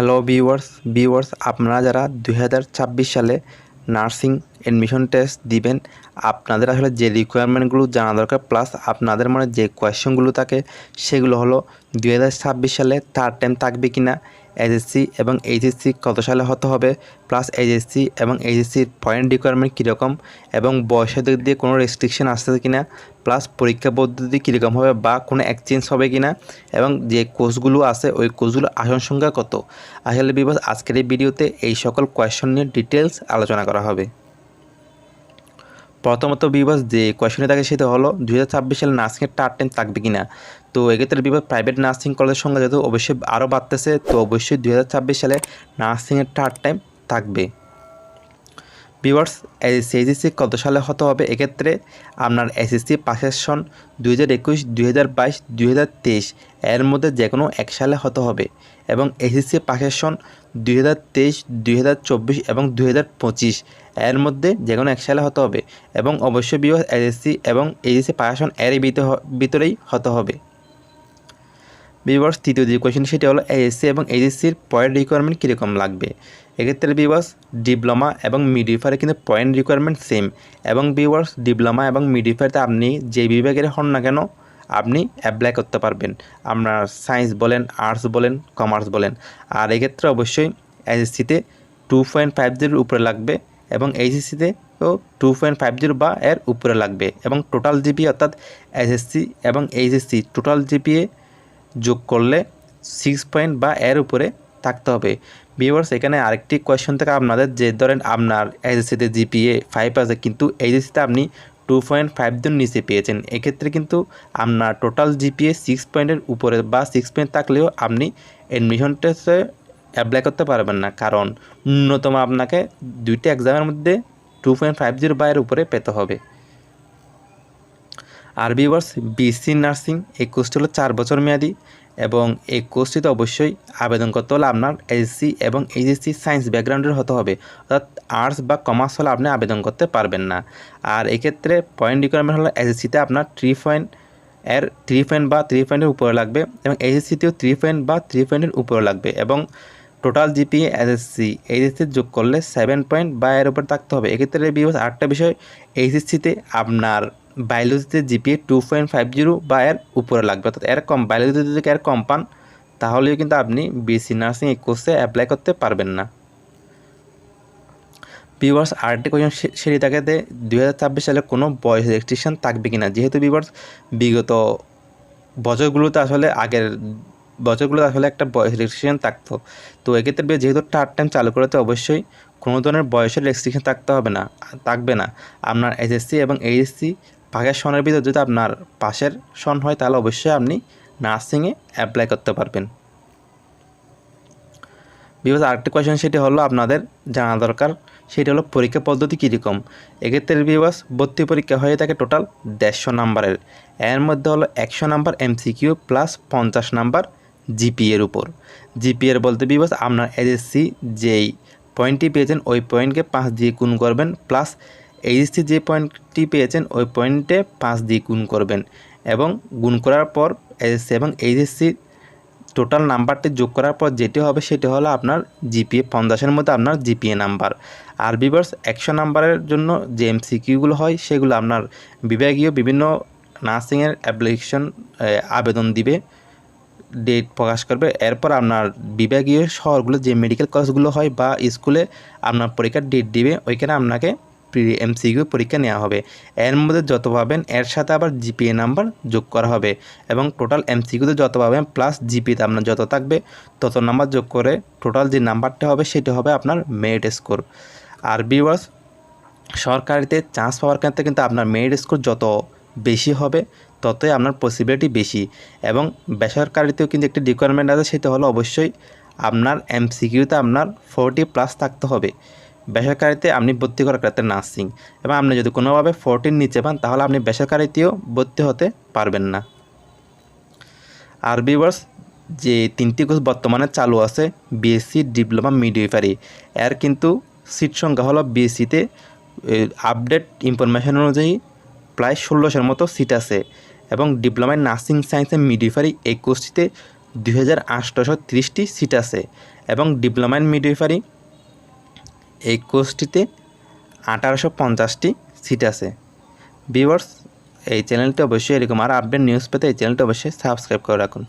Hello viewers viewers আপনারা যারা দু হাজার ছাব্বিশ সালে নার্সিং এডমিশন টেস্ট দিবেন। আপনাদের আসলে যে রিকোয়ারমেন্টগুলো জানা দরকার প্লাস আপনাদের মনে যে কোয়েশ্চেনগুলো থাকে, সেগুলো হলো দু হাজার ছাব্বিশ সালে থার্ড টাইম থাকবে কি না এসএসসি এবং এইচএসসি কত সালে হতে হবে প্লাস এইচএসসি এবং এইচএসসির পয়েন্ট রিকোয়ারমেন্ট কীরকম, এবং বয়সের দিক দিয়ে কোনো রেস্ট্রিকশন আসছে কি না প্লাস পরীক্ষা পদ্ধতি কীরকম হবে বা কোনো এক্সচেঞ্জ হবে কি না এবং যে কোর্সগুলো আছে, ওই কোর্সগুলো আসন সংখ্যা কত। আসলে বিবাস আজকের এই ভিডিওতে এই সকল কোয়েশ্চন নিয়ে ডিটেলস আলোচনা করা হবে। প্রথমত বিভাস যে কোয়েশনে থাকে সেটা হলো, দুই হাজার ছাব্বিশ সালে নার্সিংয়ের টার টাইম থাকবে কিনা? তো এক্ষেত্রে বিভাগ প্রাইভেট নার্সিং কলেজের সঙ্গে যেহেতু অবশ্যই আরও বাড়তেছে, তো অবশ্যই দুই হাজার ছাব্বিশ সালে নার্সিংয়ের টার টাইম থাকবে। ভিউয়ার্স এইচএসসি কত সালে হতে হবে এক্ষেত্রে? আপনার এসএসসি পাশের সন দুই হাজার একুশ, দুই হাজার বাইশ, দুই হাজার তেইশ। এর মধ্যে যে কোনো এক সালে হতে হবে এবং এসএসসি পাশের সন দুই হাজার তেইশ, দুই হাজার চব্বিশ এবং দুই হাজার পঁচিশ। এর মধ্যে যে কোনো এক সালে হতে হবে এবং অবশ্যই বিভাগ এসএসসি এবং এইচএসসি পাশের সন এর ভিতরেই হতে হবে। বিভার্স তৃতীয় যে কোয়েশন সেটি হলো এএসসি এবং এইচএসসির পয়েন্ট রিকোয়ারমেন্ট কীরকম লাগবে? এক্ষেত্রে বিভার্স ডিপ্লোমা এবং মিডিফারে কিন্তু পয়েন্ট রিকোয়ারমেন্ট সেম এবং বিভার্স ডিপ্লোমা এবং মিডিফাইতে আপনি যে বিভাগের হন না কেন, আপনি অ্যাপ্লাই করতে পারবেন। আপনার সায়েন্স বলেন আর্টস বলেন কমার্স বলেন। আর এক্ষেত্রে অবশ্যই এসএসসিতে টু পয়েন্ট ফাইভ জিরোর উপরে লাগবে এবং এইচএসসিতে ও টু পয়েন্ট ফাইভ জিরো বা এর উপরে লাগবে এবং টোটাল জিপি অর্থাৎ এসএসসি এবং এইচএসসি টোটাল জিপিএ যোগ করলে সিক্স পয়েন্ট বা এর উপরে থাকতে হবে। ভিউয়ার্স এখানে আরেকটি কোয়েশ্চন থেকে আপনাদের যে ধরেন আপনার এসএসসিতে জিপিএ ফাইভ আছে, কিন্তু এইচএসসিতে আপনি টু পয়েন্ট ফাইভ জন নিচে পেয়েছেন। এক্ষেত্রে কিন্তু আপনার টোটাল জিপিএ সিক্স পয়েন্টের উপরে বা সিক্স পয়েন্ট থাকলেও আপনি অ্যাডমিশন টেস্টে অ্যাপ্লাই করতে পারবেন না। কারণ ন্যূনতম আপনাকে দুইটা এক্সামের মধ্যে টু পয়েন্ট ফাইভ জিরো বা এর উপরে পেতে হবে। আর ভিউয়ার্স বিসি নার্সিং এই কোর্সটি হলো চার বছর মেয়াদি এবং এই কোর্সটিতে অবশ্যই আবেদন করতে হলে আপনার এসসি এবং এইচএসসি সায়েন্স ব্যাকগ্রাউন্ডের হতে হবে। অর্থাৎ আর্টস বা কমার্স হলে আপনি আবেদন করতে পারবেন না। আর এক্ষেত্রে পয়েন্ট রিকোয়ারমেন্ট হলো এসএসসিতে আপনার থ্রি পয়েন্ট এর থ্রি পয়েন্ট বা থ্রি পয়েন্টের উপরে লাগবে এবং এইচএসসিতেও থ্রি পয়েন্ট বা থ্রি পয়েন্টের উপরে লাগবে এবং টোটাল জিপিএ এসএসসি এইচএসসি যোগ করলে সেভেন পয়েন্ট বা এর উপর থাকতে হবে। এক্ষেত্রে বিকজ আরেকটা বিষয় এইচএসসিতে আপনার বায়োলজিতে GPA two point five zero বা এর উপরে লাগবে। অর্থাৎ এর কম, বায়োলজিতে যদি এর কম পান, তাহলেও কিন্তু আপনি বিএসসি নার্সিং এই কোর্সে অ্যাপ্লাই করতে পারবেন না। ভিউয়ার্স আরেকটি কোয়েশন সেটি থাকাতে দুই হাজার ছাব্বিশ সালে কোনো বয়স রেস্ট্রিকশন থাকবে কিনা? যেহেতু ভিউয়ার্স বিগত বছরগুলোতে আসলে আগের বছরগুলোতে আসলে একটা বয়স রেস্ট্রিকশন থাকতো। তো এক্ষেত্রে যেহেতু টার্ট টাইম চালু করাতে অবশ্যই কোনো ধরনের বয়সের রেস্ট্রিকশন থাকতে হবে না, থাকবে না। আপনার এসএসসি এবং এইচএসসি পাশের সনের ভিতর যদি আপনার পাশের সন হয়, তাহলে অবশ্যই আপনি নার্সিংয়ে অ্যাপ্লাই করতে পারবেন। বিকজ আরেকটি কোয়েশন সেটি হলো আপনাদের জানা দরকার, সেটি হলো পরীক্ষা পদ্ধতি কীরকম? এক্ষেত্রে বিবাস ভর্তি পরীক্ষা হয়ে থাকে টোটাল দেড়শো নাম্বারের। এর মধ্যে হলো একশো নাম্বার এমসিকিউ প্লাস পঞ্চাশ নাম্বার জিপিএর উপর। জিপিএর বলতে বিবাস আপনার এসএসসি যেই পয়েন্টটি পেয়েছেন, ওই পয়েন্টকে পাঁচ দিয়ে গুণ করবেন প্লাস এইচএসসি যে পয়েন্টটি পেয়েছেন, ওই পয়েন্টে পাঁচ দিয়ে গুণ করবেন এবং গুণ করার পর এসএসসি এবং এইচএসসি টোটাল নাম্বারটি যোগ করার পর যেটি হবে সেটি হলো আপনার জিপিএ পঞ্চাশের মধ্যে আপনার জিপিএ নাম্বার। আর বিভার্স একশো নাম্বারের জন্য যে এমসিকিউগুলো হয়, সেগুলো আপনার বিভাগীয় বিভিন্ন নার্সিংয়ের অ্যাপ্লিকেশন আবেদন দিবে ডেট প্রকাশ করবে। এরপর আপনার বিভাগীয় শহরগুলো যে মেডিকেল কলেজগুলো হয় বা স্কুলে আপনার পরীক্ষার ডেট দিবে, ওইখানে আপনাকে প্রি এমসিকিউ পরীক্ষা নেওয়া হবে। এর মধ্যে যত পাবেন, এর সাথে আবার জিপিএ নাম্বার যোগ করা হবে এবং টোটাল এমসিকিউতে যত পাবেন প্লাস জিপিতে আপনার যত থাকবে, তত নাম্বার যোগ করে টোটাল যে নাম্বারটা হবে, সেটা হবে আপনার মেরিট স্কোর আর বিওয়ার্স সরকারিতে চান্স পাওয়ার ক্ষেত্রে কিন্তু আপনার মেরিট স্কোর যত বেশি হবে, ততই আপনার পসিবিলিটি বেশি। এবং বেসরকারিতেও কিন্তু একটি রিকোয়ারমেন্ট আছে, সেটা হলো অবশ্যই আপনার এমসিকিউতে আপনার ফোরটি প্লাস থাকতে হবে। বেসরকারিতে আপনি ভর্তি করার ক্ষেত্রে নার্সিং এবং আপনি যদি কোনোভাবে ফোরটির নিচে পান, তাহলে আপনি বেসরকারিতেও ভর্তি হতে পারবেন না। আর বিভার্স যে তিনটি কোর্স বর্তমানে চালু আছে বিএসসি ডিপ্লোমা মিডওয়াইফারি এর কিন্তু সিট সংখ্যা হলো বিএসসিতে আপডেট ইনফরমেশন অনুযায়ী প্রায় ষোলোশোর মতো সিট আছে এবং ডিপ্লোমায় নার্সিং সায়েন্সে মিডওয়াইফারি এই কোর্সটিতে দুই হাজার সিট আছে এবং ডিপ্লোমা ইন মিডওয়াইফারি এই কোর্সটিতে আঠারোশো পঞ্চাশটি সিট আছে। ভিউয়ার্স, এই চ্যানেলটি অবশ্যই এরকম আর আপডেট নিউজ পেতে এই চ্যানেলটি অবশ্যই সাবস্ক্রাইব করে রাখুন।